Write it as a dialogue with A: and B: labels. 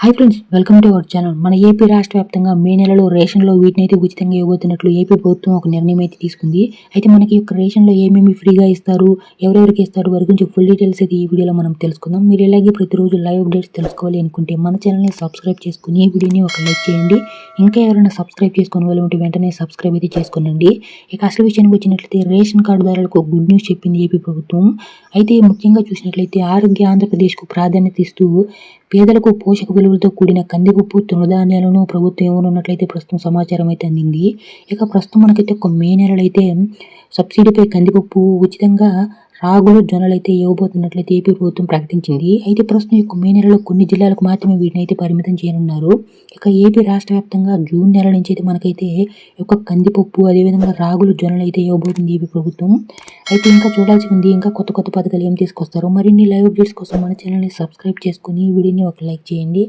A: Hi friends welcome to our channel మన AP రాష్ట్ర వ్యాప్తంగా మే నెలలో రేషన్లో వీటిని అయితే ఉచితంగా ఇవ్వబోతున్నట్లు ఏపీ ప్రభుత్వం ఒక నిర్ణయం అయితే తీసుకుంది. అయితే మనకి యొక్క రేషన్లో ఏమేమి ఫ్రీగా ఇస్తారు ఎవరెవరికి ఇస్తారు వారి గురించి ఫుల్ డీటెయిల్స్ అయితే ఈ వీడియోలో మనం తెలుసుకుందాం. మీరు ఇలాగే ప్రతిరోజు లైవ్ అప్డేట్స్ తెలుసుకోవాలి అనుకుంటే మన ఛానల్ని సబ్స్క్రైబ్ చేసుకుని ఈ వీడియోని ఒక లైక్ చేయండి. ఇంకా ఎవరైనా సబ్స్క్రైబ్ చేసుకుని వాళ్ళు ఉంటే వెంటనే సబ్స్క్రైబ్ అయితే చేసుకోనండి. ఇక అసలు విషయానికి వచ్చినట్లయితే రేషన్ కార్డుదారులకు గుడ్ న్యూస్ చెప్పింది ఏపీ ప్రభుత్వం. అయితే ముఖ్యంగా చూసినట్లయితే ఆరోగ్య ఆంధ్రప్రదేశ్కు ప్రాధాన్యత ఇస్తూ పేదలకు పోషక విలువలతో కూడిన కందిపప్పు తృణధాన్యాలను ప్రభుత్వం ఇవ్వనున్నట్లయితే ప్రస్తుతం సమాచారం అయితే అందింది. ఇక ప్రస్తుతం మనకైతే ఒక మే నెలలో అయితే సబ్సిడీపై కందిపప్పు ఉచితంగా రాగులు జొన్నలు అయితే ఇవ్వబోతున్నట్లయితే ఏపీ ప్రభుత్వం ప్రకటించింది. అయితే ప్రస్తుతం యొక్క మే నెలలో కొన్ని జిల్లాలకు మాత్రమే వీటిని అయితే పరిమితం చేయనున్నారు. ఇక ఏపీ రాష్ట్ర వ్యాప్తంగా జూన్ నెల నుంచి అయితే మనకైతే యొక్క కందిపప్పు అదేవిధంగా రాగులు జొన్నలు అయితే ఇవ్వబోతుంది ఏపీ ప్రభుత్వం. అయితే ఇంకా చూడాల్సి ఉంది. ఇంకా కొత్త కొత్త పథకాలు ఏం తీసుకొస్తారు మరిన్ని లైవ్ అప్డేట్స్ కోసం మన ఛానల్ని సబ్స్క్రైబ్ చేసుకుని వీడియోని ఒక లైక్ చేయండి.